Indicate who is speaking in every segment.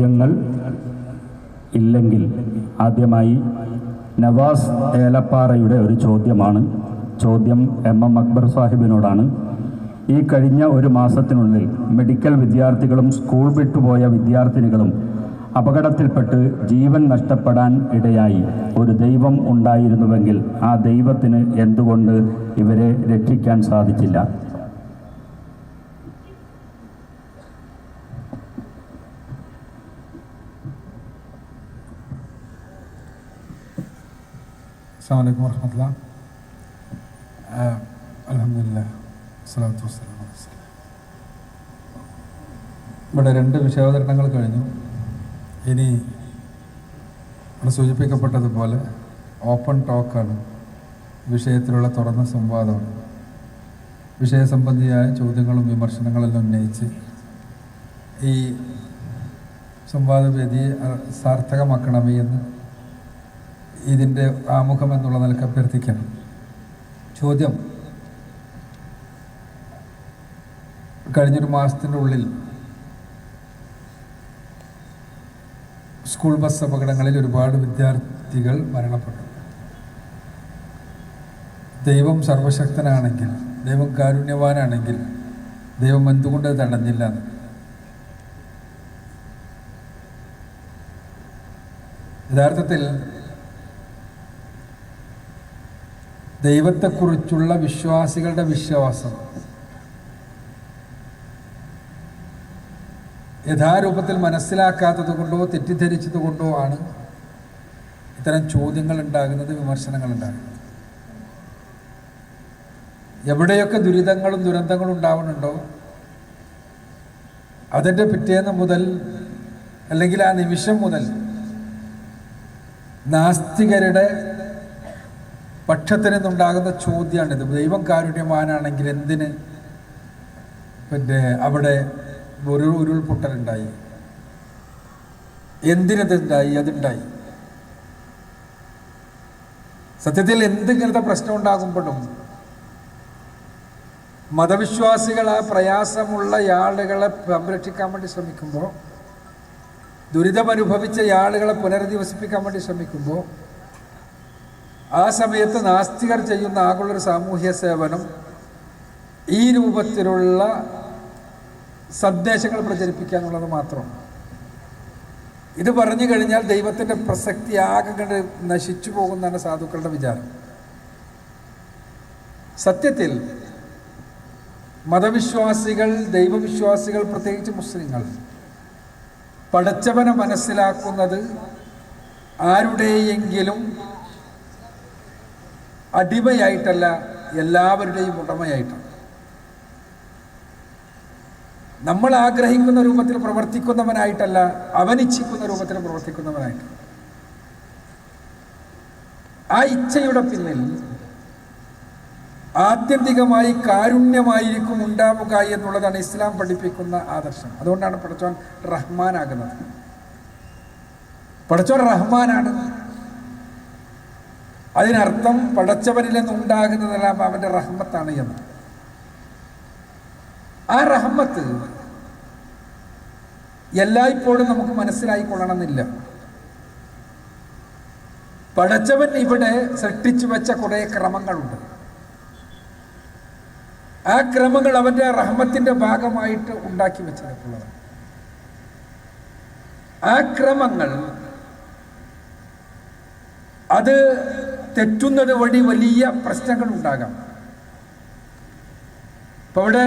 Speaker 1: ചോദ്യങ്ങൾ ഇല്ലെങ്കിൽ ആദ്യമായി നവാസ് ഏലപ്പാറയുടെ ഒരു ചോദ്യമാണ്. ചോദ്യം എം എം അക്ബർ സാഹിബിനോടാണ്. ഈ കഴിഞ്ഞ ഒരു മാസത്തിനുള്ളിൽ മെഡിക്കൽ വിദ്യാർത്ഥികളും സ്കൂൾ വിട്ടുപോയ വിദ്യാർത്ഥിനികളും അപകടത്തിൽപ്പെട്ട് ജീവൻ നഷ്ടപ്പെടാൻ ഇടയായി. ഒരു ദൈവം ഉണ്ടായിരുന്നുവെങ്കിൽ ആ ദൈവത്തിന് എന്തുകൊണ്ട് ഇവരെ രക്ഷിക്കാൻ സാധിച്ചില്ല?
Speaker 2: അസ്സാം വലൈക്കും വർഹമത്തുള്ള അലഹമില്ല സ്വലാത്തു വസ്സലാം. ഇവിടെ രണ്ട് വിഷയാവതരണങ്ങൾ കഴിഞ്ഞു. ഇനി ഇവിടെ സൂചിപ്പിക്കപ്പെട്ടതുപോലെ ഓപ്പൺ ടോക്കാണ്. വിഷയത്തിലുള്ള തുറന്ന സംവാദമാണ്. വിഷയസംബന്ധിയായ ചോദ്യങ്ങളും വിമർശനങ്ങളെല്ലാം ഉന്നയിച്ച് ഈ സംവാദവേദിയെ അഹ് സാർത്ഥകമാക്കണമേ എന്ന് ഇതിന്റെ ആമുഖം എന്നുള്ള നിലയ്ക്ക് അഭ്യർത്ഥിക്കണം ചോദ്യം. കഴിഞ്ഞൊരു മാസത്തിന്റെ ഉള്ളിൽ സ്കൂൾ ബസ് അപകടങ്ങളിൽ ഒരുപാട് വിദ്യാർത്ഥികൾ മരണപ്പെട്ടു. ദൈവം സർവശക്തനാണെങ്കിൽ ദൈവം കാരുണ്യവാനാണെങ്കിൽ ദൈവം എന്തുകൊണ്ട് തടഞ്ഞില്ല? യഥാർത്ഥത്തിൽ ദൈവത്തെക്കുറിച്ചുള്ള വിശ്വാസികളുടെ വിശ്വാസം. യഥാരൂപത്തിൽ മനസ്സിലാക്കാത്തത് കൊണ്ടോ തെറ്റിദ്ധരിച്ചത് കൊണ്ടോ ആണ് ഇത്തരം ചോദ്യങ്ങൾ ഉണ്ടാകുന്നത് വിമർശനങ്ങൾ ഉണ്ടാകുന്നത് എവിടെയൊക്കെ ദുരിതങ്ങളും ദുരന്തങ്ങളും ഉണ്ടാവുന്നുണ്ടോ അതിന്റെ പിറ്റേന്ന് മുതൽ അല്ലെങ്കിൽ ആ നിമിഷം മുതൽ നാസ്തികരുടെ പക്ഷത്തിൽ നിന്നുണ്ടാകുന്ന ചോദ്യമാണിത്. ദൈവം കാരുണ്യവാനാണെങ്കിൽ എന്തിന്? പിന്നെ അവിടെ ഒരു ഉരുൾപൊട്ടലുണ്ടായി. എന്തിനതുണ്ടായി? അതുണ്ടായി. സത്യത്തിൽ എന്തിങ്ങനത്തെ പ്രശ്നം ഉണ്ടാകുമ്പോഴും മതവിശ്വാസികളെ പ്രയാസമുള്ള ആളുകളെ സംരക്ഷിക്കാൻ വേണ്ടി ശ്രമിക്കുമ്പോൾ ദുരിതമനുഭവിച്ച ആളുകളെ പുനരധിവസിപ്പിക്കാൻ വേണ്ടി ശ്രമിക്കുമ്പോൾ ആ സമയത്ത് നാസ്തികർ ചെയ്യുന്ന ആകുള്ളൊരു സാമൂഹ്യ സേവനം ഈ രൂപത്തിലുള്ള സന്ദേശങ്ങൾ പ്രചരിപ്പിക്കുക എന്നുള്ളത് മാത്രം. ഇത് പറഞ്ഞു കഴിഞ്ഞാൽ ദൈവത്തിന്റെ പ്രസക്തി ആകെ കണ്ട് നശിച്ചു പോകുന്നതാണ് സാധുക്കളുടെ വിചാരം. സത്യത്തിൽ മതവിശ്വാസികൾ ദൈവവിശ്വാസികൾ പ്രത്യേകിച്ച് മുസ്ലിങ്ങൾ പടച്ചവനെ മനസ്സിലാക്കുന്നത് ആരുടെയെങ്കിലും അടിമയായിട്ടല്ല എല്ലാവരുടെയും ഉടമയായിട്ടാണ്. നമ്മൾ ആഗ്രഹിക്കുന്ന രൂപത്തിൽ പ്രവർത്തിക്കുന്നവനായിട്ടല്ല അവനിച്ഛിക്കുന്ന രൂപത്തിൽ പ്രവർത്തിക്കുന്നവനായിട്ട് ആ ഇച്ഛയുടെ പിന്നിൽ ആത്യന്തികമായി കാരുണ്യമായിരിക്കും ഉണ്ടാവുക എന്നുള്ളതാണ് ഇസ്ലാം പഠിപ്പിക്കുന്ന ആദർശം. അതുകൊണ്ടാണ് പടച്ചോൻ റഹ്മാനാകുന്നത്. പടച്ചോൻ റഹ്മാനാണ്. അതിനർത്ഥം പടച്ചവനിൽ നിന്നുണ്ടാകുന്നതെല്ലാം അവന്റെ റഹ്മത്താണ് എന്ന്. ആ റഹ്മത്ത് എല്ലായ്പ്പോഴും നമുക്ക് മനസ്സിലായിക്കൊള്ളണമെന്നില്ല. പടച്ചവൻ ഇവിടെ സൃഷ്ടിച്ചു വെച്ച കുറേ ക്രമങ്ങളുണ്ട്. ആ ക്രമങ്ങൾ അവന്റെ റഹ്മത്തിന്റെ ഭാഗമായിട്ട് ഉണ്ടാക്കി വെച്ചിട്ടുള്ളതാണ് ആ ക്രമങ്ങൾ അത് തെറ്റുന്നത് വഴി വലിയ പ്രശ്നങ്ങൾ ഉണ്ടാകാം ഇപ്പൊ ഇവിടെ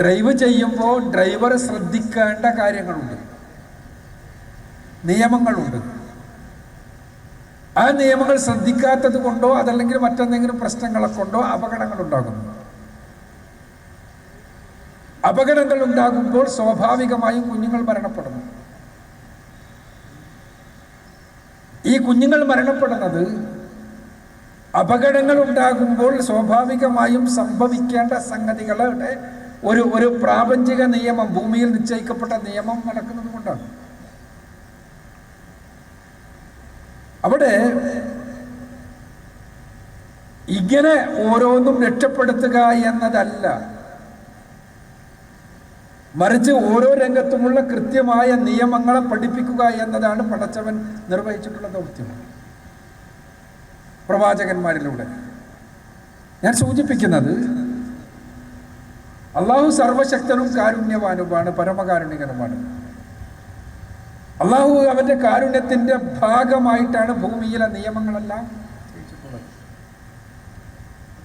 Speaker 2: ഡ്രൈവ് ചെയ്യുമ്പോൾ ഡ്രൈവർ ശ്രദ്ധിക്കേണ്ട കാര്യങ്ങളുണ്ട്. നിയമങ്ങളുണ്ട്. ആ നിയമങ്ങൾ ശ്രദ്ധിക്കാത്തത് കൊണ്ടോ അതല്ലെങ്കിൽ മറ്റെന്തെങ്കിലും പ്രശ്നങ്ങളെ കൊണ്ടോ അപകടങ്ങൾ ഉണ്ടാകുന്നു അപകടങ്ങൾ ഉണ്ടാകുമ്പോൾ സ്വാഭാവികമായും കുഞ്ഞുങ്ങൾ മരണപ്പെടുന്നു. ഈ കുഞ്ഞുങ്ങൾ മരണപ്പെടുന്നത് അപകടങ്ങൾ ഉണ്ടാകുമ്പോൾ സ്വാഭാവികമായും സംഭവിക്കേണ്ട സംഗതികളുടെ ഒരു ഒരു പ്രാപഞ്ചിക നിയമം ഭൂമിയിൽ നിശ്ചയിക്കപ്പെട്ട നിയമം നടക്കുന്നത് കൊണ്ടാണ്. അവിടെ ഇങ്ങനെ ഓരോന്നും രക്ഷപ്പെടുത്തുക എന്നതല്ല. മറിച്ച് ഓരോ രംഗത്തുമുള്ള കൃത്യമായ നിയമങ്ങളെ പഠിപ്പിക്കുക എന്നതാണ് പടച്ചവൻ നിർവഹിച്ചിട്ടുള്ള ദൗത്യം. പ്രവാചകന്മാരിലൂടെ. ഞാൻ സൂചിപ്പിക്കുന്നത് അള്ളാഹു സർവശക്തനും കാരുണ്യവാനുമാണ് പരമകാരുണികനുമാണ് അള്ളാഹു അവന്റെ കാരുണ്യത്തിന്റെ ഭാഗമായിട്ടാണ് ഭൂമിയിലെ നിയമങ്ങളെല്ലാം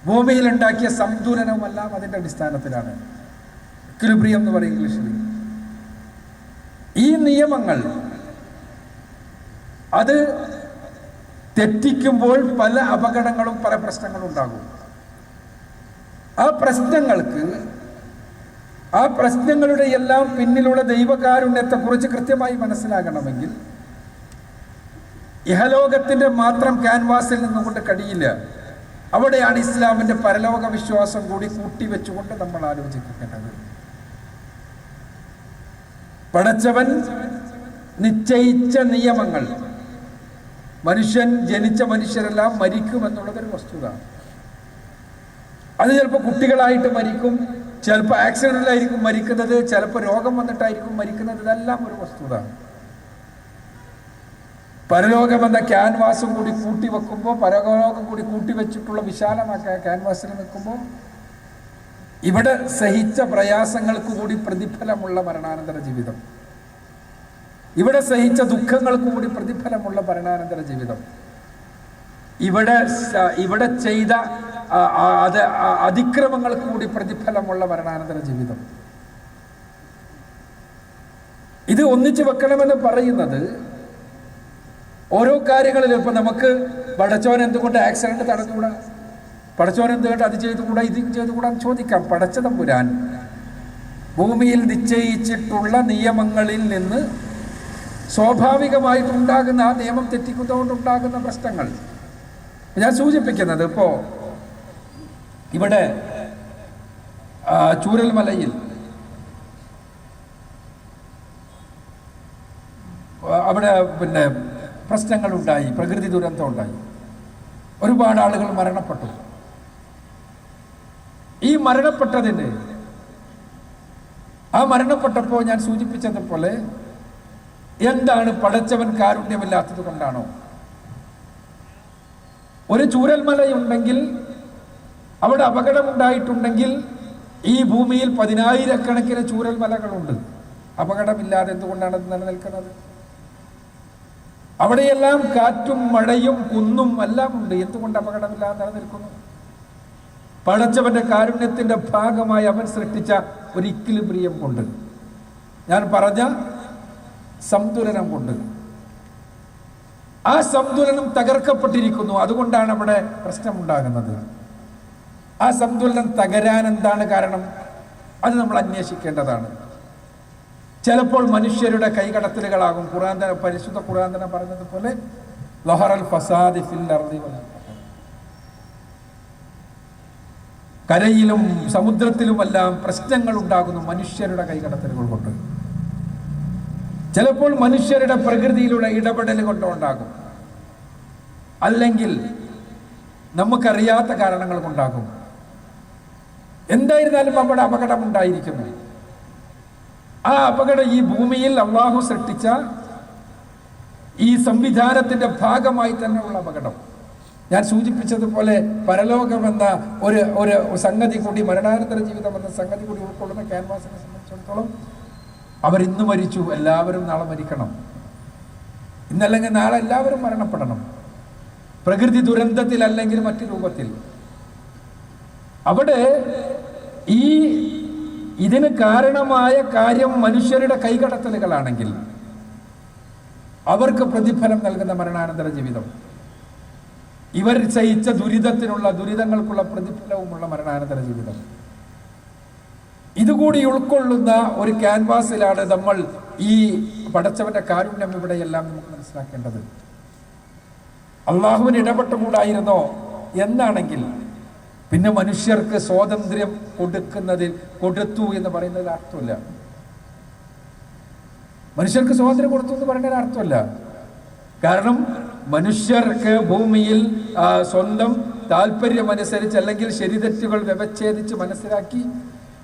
Speaker 2: ഭൂമിയിൽ ഉണ്ടാക്കിയ സംതുലനവുമെല്ലാം അതിന്റെ അടിസ്ഥാനത്തിലാണ്. ഇക്വിലിബ്രിയം എന്ന് പറയും ഇംഗ്ലീഷിൽ ഈ നിയമങ്ങൾ അത് തെറ്റിക്കുമ്പോൾ പല അപകടങ്ങളും പല പ്രശ്നങ്ങളും ഉണ്ടാകും. ആ പ്രശ്നങ്ങൾക്ക് ആ പ്രശ്നങ്ങളുടെ എല്ലാം പിന്നിലുള്ള ദൈവകാരുണ്യത്തെക്കുറിച്ച് കൃത്യമായി മനസ്സിലാകണമെങ്കിൽ ഇഹലോകത്തിന്റെ മാത്രം ക്യാൻവാസിൽ നിന്നുകൊണ്ട് കഴിയില്ല. അവിടെയാണ് ഇസ്ലാമിന്റെ പരലോക വിശ്വാസം കൂടി കൂട്ടിവെച്ചുകൊണ്ട് നമ്മൾ ആലോചിക്കേണ്ടത്. പടച്ചവൻ നിശ്ചയിച്ച നിയമങ്ങൾ. മനുഷ്യൻ ജനിച്ച മനുഷ്യരെല്ലാം മരിക്കുമെന്നുള്ളതൊരു വസ്തുത. അത് ചിലപ്പോൾ കുട്ടികളായിട്ട് മരിക്കും ചിലപ്പോൾ ആക്സിഡന്റിലായിരിക്കും മരിക്കുന്നത് ചിലപ്പോൾ രോഗം വന്നിട്ടായിരിക്കും മരിക്കുന്നത് ഇതെല്ലാം ഒരു വസ്തുത. പരലോകം എന്ന ക്യാൻവാസും കൂടി കൂട്ടി വെക്കുമ്പോൾ പരലോകം കൂടി കൂട്ടി വെച്ചിട്ടുള്ള വിശാലമാക്കിയ ക്യാൻവാസിൽ നിൽക്കുമ്പോൾ ഇവിടെ സഹിച്ച പ്രയാസങ്ങൾക്ക് കൂടി പ്രതിഫലമുള്ള മരണാനന്തര ജീവിതം. ഇവിടെ സഹിച്ച ദുഃഖങ്ങൾക്ക് കൂടി പ്രതിഫലമുള്ള മരണാനന്തര ജീവിതം. ഇവിടെ ഇവിടെ ചെയ്ത അത് അതിക്രമങ്ങൾക്ക് കൂടി പ്രതിഫലമുള്ള മരണാനന്തര ജീവിതം. ഇത് ഒന്നിച്ചു വെക്കണമെന്ന് പറയുന്നത് ഓരോ കാര്യങ്ങളിലും ഇപ്പൊ നമുക്ക് വടച്ചോൻ എന്തുകൊണ്ട് ആക്സിഡന്റ് തടഞ്ഞുകൂടാ പടച്ചോൻ എന്തുകൊണ്ട് അത് ചെയ്തുകൂടാ ഇത് ചെയ്തുകൂടാ ചോദിക്കാം. പടച്ച തമ്പുരാൻ ഭൂമിയിൽ നിശ്ചയിച്ചിട്ടുള്ള നിയമങ്ങളിൽ നിന്ന് സ്വാഭാവികമായിട്ടുണ്ടാകുന്ന ആ നിയമം തെറ്റിക്കുന്നതുകൊണ്ടുണ്ടാകുന്ന പ്രശ്നങ്ങൾ. ഞാൻ സൂചിപ്പിക്കുന്നത് ഇപ്പോ ഇവിടെ ചൂരൽമലയിൽ അവിടെ പിന്നെ പ്രശ്നങ്ങളുണ്ടായി പ്രകൃതി ദുരന്തം ഉണ്ടായി. ഒരുപാട് ആളുകൾ മരണപ്പെട്ടു. ഈ മരണപ്പെട്ടതിന്. ആ മരണപ്പെട്ടപ്പോൾ ഞാൻ സൂചിപ്പിച്ചതുപോലെ എന്താണ് പടച്ചവൻ കാരുണ്യമില്ലാത്തത് കൊണ്ടാണോ? ഒരു ചൂരൽമലയുണ്ടെങ്കിൽ അവിടെ അപകടമുണ്ടായിട്ടുണ്ടെങ്കിൽ ഈ ഭൂമിയിൽ പതിനായിരക്കണക്കിന് ചൂരൽമലകളുണ്ട്. അപകടമില്ലാതെ എന്തുകൊണ്ടാണ് അത് നിലനിൽക്കുന്നത്? അവിടെയെല്ലാം കാറ്റും മഴയും കുന്നും എല്ലാം ഉണ്ട്. എന്തുകൊണ്ട് അപകടമില്ലാതെ നിലനിൽക്കുന്നു? പടച്ചവന്റെ കാരുണ്യത്തിന്റെ ഭാഗമായി അവൻ സൃഷ്ടിച്ച ഒരു പ്രിയം കൊണ്ട്. ഞാൻ പറഞ്ഞ സംതുലനം കൊണ്ട്. ആ സംതുലനം തകർക്കപ്പെട്ടിരിക്കുന്നു. അതുകൊണ്ടാണ് അവിടെ പ്രശ്നമുണ്ടാകുന്നത്. ആ സംതുലനം തകരാൻ എന്താണ് കാരണം? അത് നമ്മൾ അന്വേഷിക്കേണ്ടതാണ്. ചിലപ്പോൾ മനുഷ്യരുടെ കൈകടത്തലുകളാകും. ഖുറാന്തന പരിശുദ്ധ ഖുറാന്തന പറഞ്ഞതുപോലെ ലഹറൽ ഫസാദി ഫിൽ അർദി കരയിലും സമുദ്രത്തിലുമെല്ലാം പ്രശ്നങ്ങൾ ഉണ്ടാകുന്നു മനുഷ്യരുടെ കൈകടത്തലുകൾ കൊണ്ട്. ചിലപ്പോൾ മനുഷ്യരുടെ പ്രകൃതിയിലുള്ള ഇടപെടൽ കൊണ്ടുണ്ടാകും. അല്ലെങ്കിൽ നമുക്കറിയാത്ത കാരണങ്ങൾ കൊണ്ടാകും. എന്തായിരുന്നാലും അവിടെ അപകടം ഉണ്ടായിരിക്കുന്നു. ആ അപകടം ഈ ഭൂമിയിൽ അള്ളാഹു സൃഷ്ടിച്ച ഈ സംവിധാനത്തിന്റെ ഭാഗമായി തന്നെയുള്ള അപകടം. ഞാൻ സൂചിപ്പിച്ചതുപോലെ പരലോകമെന്ന ഒരു ഒരു സംഗതി കൂടി മരണാനന്തര ജീവിതം എന്ന സംഗതി കൂടി ഉൾക്കൊള്ളുന്ന ക്യാൻവാസിനെ സംബന്ധിച്ചിടത്തോളം അവരിന്ന് മരിച്ചു എല്ലാവരും നാളെ മരിക്കണം. ഇന്നല്ലെങ്കിൽ നാളെ എല്ലാവരും മരണപ്പെടണം. പ്രകൃതി ദുരന്തത്തിൽ അല്ലെങ്കിൽ മറ്റു രൂപത്തിൽ. അവിടെ ഈ ഇതിന് കാരണമായ കാര്യം മനുഷ്യരുടെ കൈകടത്തലുകളാണെങ്കിൽ അവർക്ക് പ്രതിഫലം നൽകുന്ന മരണാനന്തര ജീവിതം. ഇവർ സഹിച്ച ദുരിതത്തിനുള്ള ദുരിതങ്ങൾക്കുള്ള പ്രതിഫലവുമുള്ള മരണാനന്തര ജീവിതം. ഇതുകൂടി ഉൾക്കൊള്ളുന്ന ഒരു ക്യാൻവാസിലാണ് നമ്മൾ ഈ പടച്ചവന്റെ കാരുണ്യം ഇവിടെയെല്ലാം നമുക്ക് മനസ്സിലാക്കേണ്ടത്. അള്ളാഹുവിന് ഇടപെട്ടുകൂടായിരുന്നോ? എന്നാണെങ്കിൽ പിന്നെ മനുഷ്യർക്ക് സ്വാതന്ത്ര്യം കൊടുക്കുന്നതിൽ കൊടുത്തു എന്ന് പറയുന്നതിൽ അർത്ഥമില്ല. മനുഷ്യർക്ക് സ്വാതന്ത്ര്യം കൊടുത്തു എന്ന് പറയുന്നതിൽ അർത്ഥമില്ല. കാരണം മനുഷ്യർക്ക് ഭൂമിയിൽ സ്വന്തം താല്പര്യമനുസരിച്ച് അല്ലെങ്കിൽ ശരിതെറ്റുകൾ വ്യവച്ഛേദിച്ച് മനസ്സിലാക്കി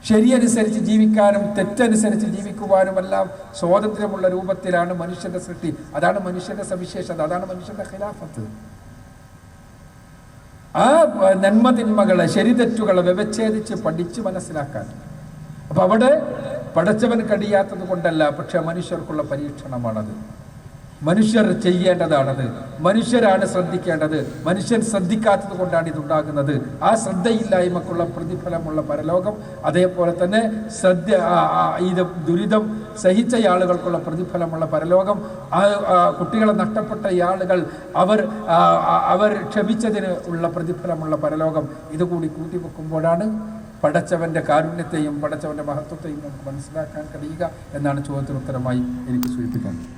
Speaker 2: ശരിയനുസരിച്ച് ജീവിക്കാനും തെറ്റനുസരിച്ച് ജീവിക്കുവാനും എല്ലാം സ്വാതന്ത്ര്യമുള്ള രൂപത്തിലാണ് മനുഷ്യന്റെ സൃഷ്ടി. അതാണ് മനുഷ്യന്റെ സവിശേഷത അതാണ് മനുഷ്യന്റെ ഖിലാഫത്ത്. ആ നന്മതിന്മകളെ ശരിതെറ്റുകളെ വ്യവച്ഛേദിച്ച് പഠിച്ച് മനസ്സിലാക്കാൻ. അപ്പൊ അവിടെ പഠിച്ചവൻ കഴിയാത്തത് കൊണ്ടല്ല പക്ഷെ മനുഷ്യർക്കുള്ള പരീക്ഷണമാണത്. മനുഷ്യർ ചെയ്യേണ്ടതാണത്. മനുഷ്യരാണ് ശ്രദ്ധിക്കേണ്ടത്. മനുഷ്യൻ ശ്രദ്ധിക്കാത്തത് കൊണ്ടാണ് ഇതുണ്ടാകുന്നത്. ആ ശ്രദ്ധയില്ലായ്മക്കുള്ള പ്രതിഫലമുള്ള പരലോകം അതേപോലെ തന്നെ ശ്രദ്ധ ഇത് ദുരിതം സഹിച്ച ആളുകൾക്കുള്ള പ്രതിഫലമുള്ള പരലോകം കുട്ടികളെ നഷ്ടപ്പെട്ട ആളുകൾ അവർ അവർ ക്ഷമിച്ചതിന് ഉള്ള പ്രതിഫലമുള്ള പരലോകം ഇതുകൂടി കൂട്ടിവെക്കുമ്പോഴാണ് പടച്ചവന്റെ കാരുണ്യത്തെയും പടച്ചവന്റെ മഹത്വത്തെയും നമുക്ക് മനസ്സിലാക്കാൻ കഴിയുക എന്നാണ് ചോദ്യത്തിന് ഉത്തരമായി എനിക്ക് സൂചിപ്പിക്കുന്നത്.